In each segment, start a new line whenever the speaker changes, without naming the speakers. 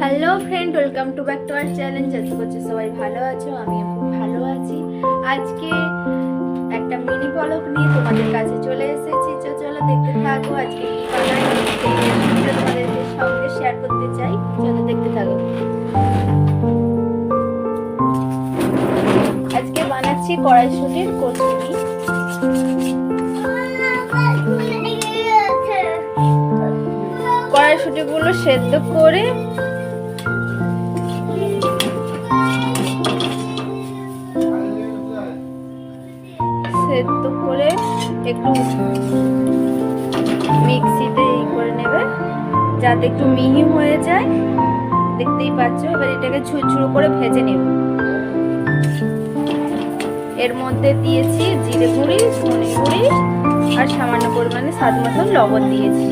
Hello friend welcome to back to our challenge আশা করছি সবাই ভালো আছো? আমি খুব ভালো আছি। আজকে একটা মিনি পলক নিয়ে তোমাদের কাছে চলে এসেছি। তো চলো দেখতে থাকো আজকে কি বানাই তোমাদের সঙ্গে শেয়ার করতে চাই। চলো দেখতে থাকো। আজকে বানাচ্ছি কড়াইশুটির কচুরি। কড়াইশুটিগুলো সেদ্ধ করে সেদ্ধ করে একটু মিক্সিতে ই করে নেবে, যাতে একটু মিহি হয়ে যায়। দেখতেই পাচ্ছ, এবার এটাকে ছুঁচুড়ো করে ভেজে নেব। এর মধ্যে দিয়েছি জিরে গুঁড়ি, ধনে গুঁড়ি, আর সামান্য পরিমাণে স্বাদ মতন লবণ দিয়েছি।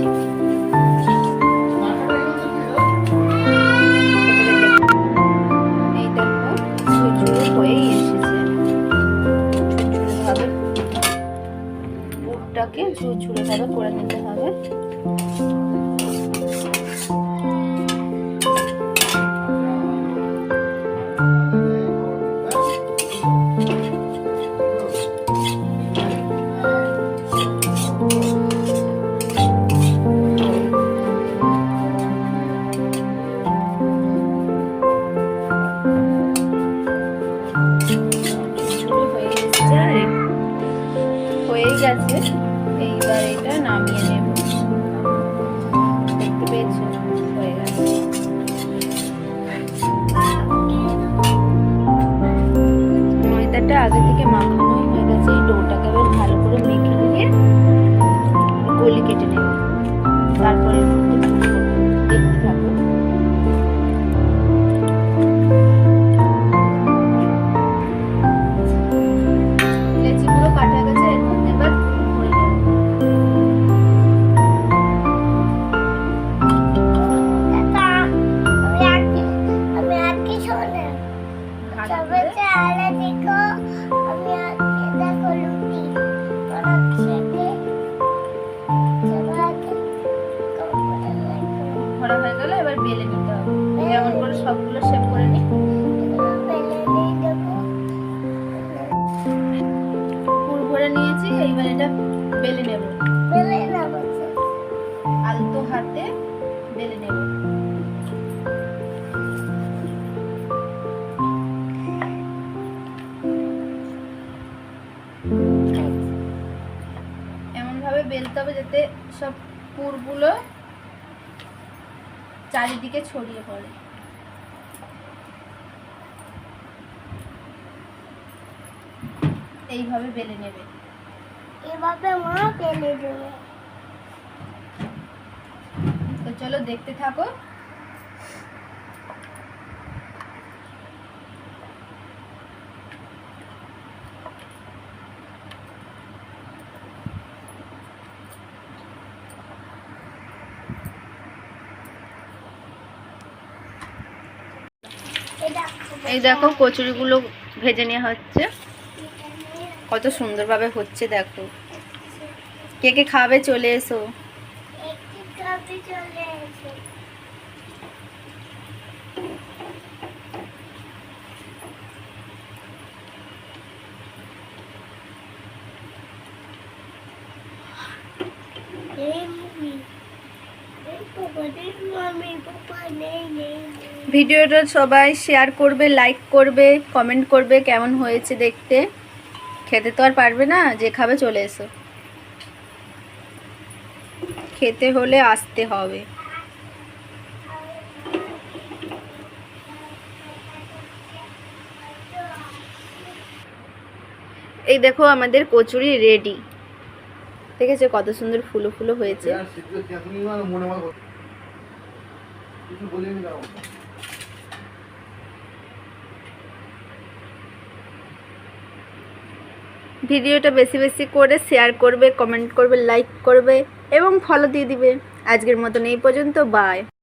পুরটাকে ঝুরঝুরেভাবে করে নিতে হবে। হয়ে গেছে। এইবার এটা নামিয়ে নেব। দেখতে পেয়েছ? করে সবগুলো শেপ করে নিই পুর ভরে নিয়েছি এইবার এটা বেলে নেব। আলতো হাতে বেলে নেব। এমন ভাবে বেলতে হবে যাতে সব পুরগুলো চারিদিকে ছড়িয়ে পড়ে। এইভাবে বেলে নেবে।
এভাবে মা পেলে দেবে।
তো চলো দেখতে থাকো। এই দেখো কচুরিগুলো ভেজে নেওয়া হচ্ছে। কত সুন্দরভাবে হচ্ছে দেখো কে কে খাবে চলে এসো। ভিডিওটা সবাই শেয়ার করবে লাইক করবে কমেন্ট করবে, কেমন হয়েছে দেখতে খেতে তো আর পারবে না, যে খাবে চলে এসো। খেতে হলে আসতে হবে। এই দেখো আমাদের কচুরি রেডি দেখেছ কত সুন্দর ফুলো ফুলো হয়েছে? ভিডিওটা বেশি বেশি করে শেয়ার করবে কমেন্ট করবে লাইক করবে এবং ফলো দিয়ে দিবে। আজকের মতন এই পর্যন্ত বাই